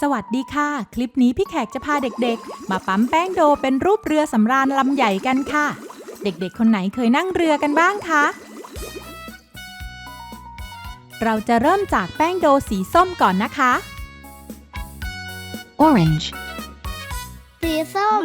สวัสดีค่ะ คลิปนี้พี่แขกจะพาเด็กๆ มาปั๊มแป้งโดเป็นรูปเรือสำราญลำใหญ่กันค่ะ เด็กๆ คนไหนเคยนั่งเรือกันบ้างคะ เราจะเริ่มจากแป้งโดสีส้มก่อนนะคะ orange สีส้ม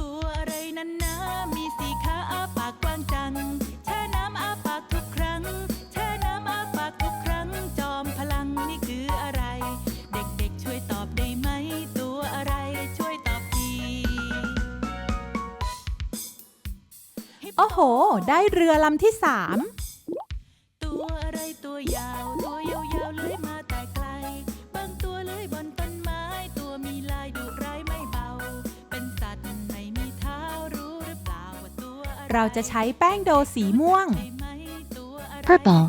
ห ได้เรือลำที่สามตัวอะไรตัวยาวตัวยาวๆเลยมาแต่ไกล บางตัวเลยบนต้นไม้ ตัวมีลายดุร้ายไม่เบา เป็นสัตว์ไม่มีเท้ารู้หรือเปล่าว่าตัวรเราจะใช้แป้งโดสีม่วง Purple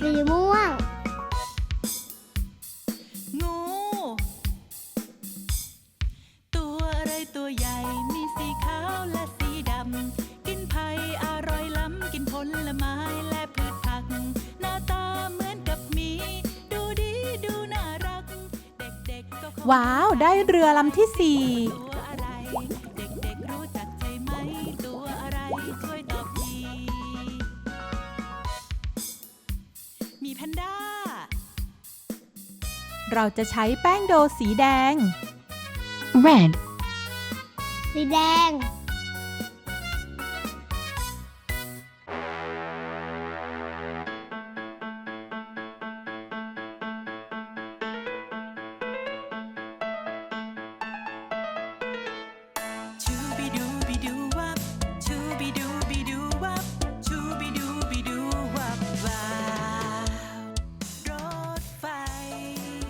สีม่วง ว้าว ได้เรือลำที่สี่เราจะใช้แป้งโดสีแดง red สีแดง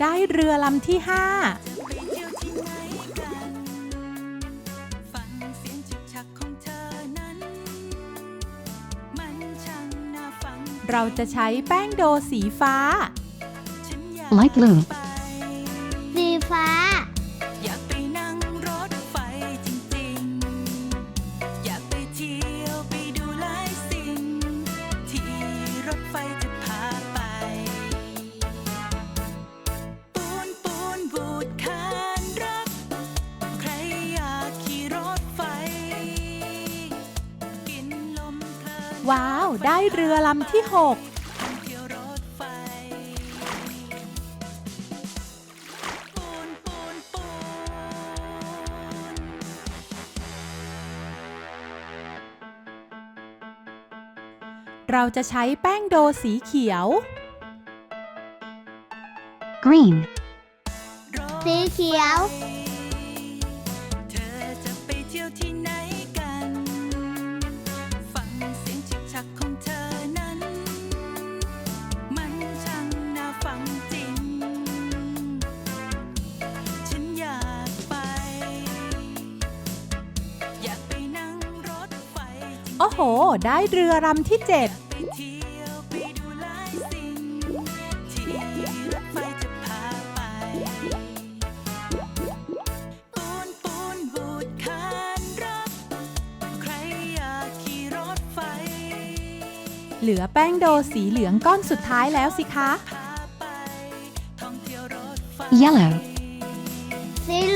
ได้เรือลำที่ห้าเราจะใช้แป้งโดสีฟ้า light blue ว้าว ได้เรือลำที่ 6เราจะใช้แป้งโดสีเขียว green สีเขียว เธอจะไปเที่ยวที่ไหน โอ้โห ได้เรือลำที่7ไปเที่ยวไปดูหลายสิ่งที่รถไฟจะพาไปปูนปูนบูดคานรถใครอยากขี่รถไฟเหลือแป้งโดสีเหลืองก้อนสุดท้ายแล้วสิคะพาไปท่องเที่ยวรถไฟ Yellow สีเห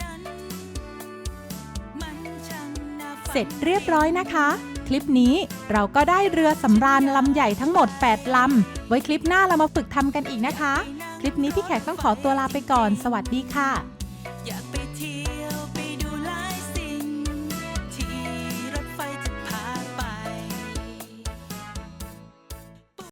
นมันช่างน่8เสร็จเรียบร้อยนะคะ คลิปนี้เราก็ได้เรือสำราญลำใหญ่ทั้งหมด 8 ลำ ไว้คลิปหน้าเรามาฝึกทำกันอีกนะคะ คลิปนี้พี่แขกต้องขอตัวลาไปก่อน สวัสดีค่ะ